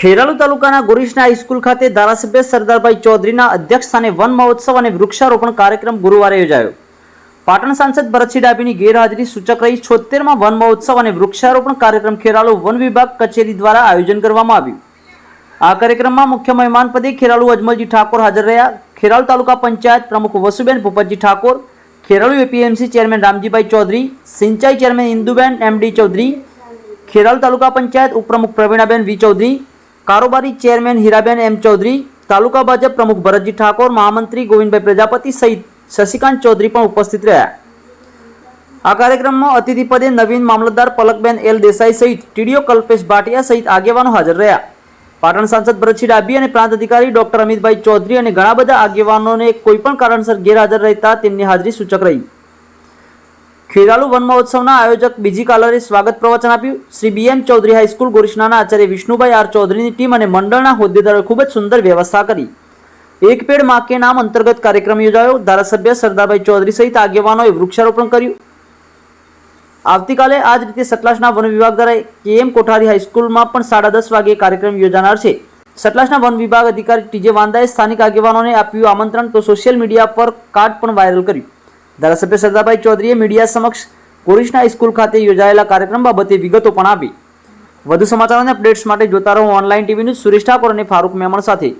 ખેરાલુ તાલુકાના ગોરીશના હાઈસ્કૂલ ખાતે ધારાસભ્ય સરદારભાઈ ચૌધરીના અધ્યક્ષસ્થાને વન મહોત્સવ અને વૃક્ષારોપણ કાર્યક્રમ ગુરુવારે યોજાયો. પાટણ સાંસદ ભરતસિંહ ડાભીની ગેરહાજરી સૂચક રહી છોતેરમાં વન મહોત્સવ અને વૃક્ષારોપણ કાર્યક્રમ ખેરાલુ વન વિભાગ કચેરી દ્વારા આયોજન કરવામાં આવ્યું. આ કાર્યક્રમમાં મુખ્ય મહેમાન પદે ખેરાલુ અજમલજી ઠાકોર હાજર રહ્યા. ખેરાલુ તાલુકા પંચાયત પ્રમુખ વસુબેન ભૂપતજી ઠાકોર, ખેરાલુ એપીએમસી ચેરમેન રામજીભાઈ ચૌધરી, સિંચાઈ ચેરમેન ઇન્દુબેન એમડી ચૌધરી, ખેરાલુ તાલુકા પંચાયત ઉપપ્રમુખ પ્રવીણાબેન વી ચૌધરી કારોબારી ચેરમેન હીરાબેન એમ ચૌધરી, તાલુકા ભાજપ પ્રમુખ ભરતજી ઠાકોર, મહામંત્રી ગોવિંદભાઈ પ્રજાપતિ સહિત શશિકાંત ચૌધરી પણ ઉપસ્થિત રહ્યા. આ કાર્યક્રમમાં અતિથિ પદે નવીન મામલતદાર પલકબેન એલ દેસાઈ સહિત ટીડીઓ કલ્પેશ ભાટિયા સહિત આગેવાનો હાજર રહ્યા. પાટણ સાંસદ ભરતસિંહ ડાભી અને પ્રાંત અધિકારી ડોક્ટર અમિતભાઈ ચૌધરી અને ઘણા બધા આગેવાનોને કોઈપણ કારણસર ગેરહાજર રહેતા તેમની હાજરી સૂચક રહી. ખેરાલુ વન મહોત્સવના આયોજક બીજી કાલરે સ્વાગત પ્રવચન આપ્યું. Shri BM Chaudhari high school ગોરિષ્ણાના આચાર્ય વિષ્ણુભાઈ આર ચૌધરીની ટીમ અને મંડળના હોદ્દેદારોએ ખૂબ જ સુંદર વ્યવસ્થા કરી. એક પેડમાં નામ અંતર્ગત કાર્યક્રમ યોજાયો. ધારાસભ્ય સરદારભાઈ ચૌધરી સહિત આગેવાનોએ વૃક્ષારોપણ કર્યું. આવતીકાલે આ જ રીતે સતલાસના વન વિભાગ દ્વારા કેએમ કોઠારી હાઈસ્કૂલમાં પણ સાડા દસ વાગે કાર્યક્રમ યોજાનાર છે. સતલાસના વન વિભાગ અધિકારી ટીજે વાંદાએ સ્થાનિક આગેવાનોને આપ્યું આમંત્રણ. તો સોશિયલ મીડિયા પર કાર્ડ પણ વાયરલ કર્યું. ધારાસભ્ય સરદારભાઈ ચૌધરીએ મીડિયા સમક્ષ કોરિશના સ્કૂલ ખાતે યોજાયેલા કાર્યક્રમ બાબતે વિગતો પણ આપી. વધુ સમાચાર અને અપડેટ્સ માટે જોતા રહો online TV news Suresh Thakor અને ફારૂક મેમણ સાથે.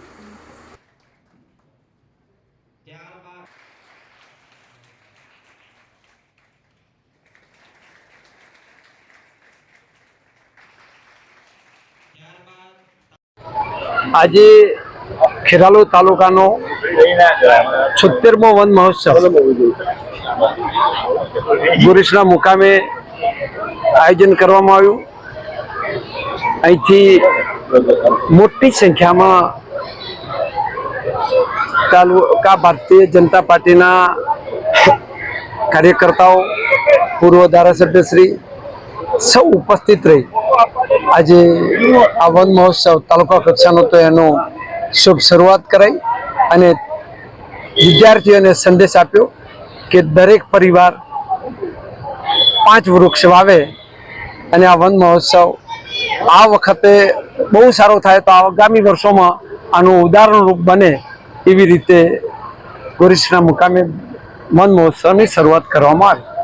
આજે ખેરાલુ તાલુકાનો છોતેરમો વન મહોત્સવ. ગુરીશના મુકામે આયોજન કરવામાં આવ્યું. અહીંથી મોટી સંખ્યામાં તાલુકા ભારતીય જનતા પાર્ટીના કાર્યકર્તાઓ, પૂર્વ ધારાસભ્યશ્રી સૌ ઉપસ્થિત રહી. આજે આ વન મહોત્સવ તાલુકા કક્ષાનો તો એનો શુભ શરૂઆત કરાઈ અને વિદ્યાર્થીઓને સંદેશ આપ્યો. કે દરેક પરિવાર પાંચ વૃક્ષ વાવે અને આ વન મહોત્સવ આ વખતે બહુ સારો થાય તો આગામી વર્ષોમાં આનું ઉદાહરણરૂપ બને એવી રીતે ગોરીશના મુકામે વન મહોત્સવની શરૂઆત કરવામાં આવી.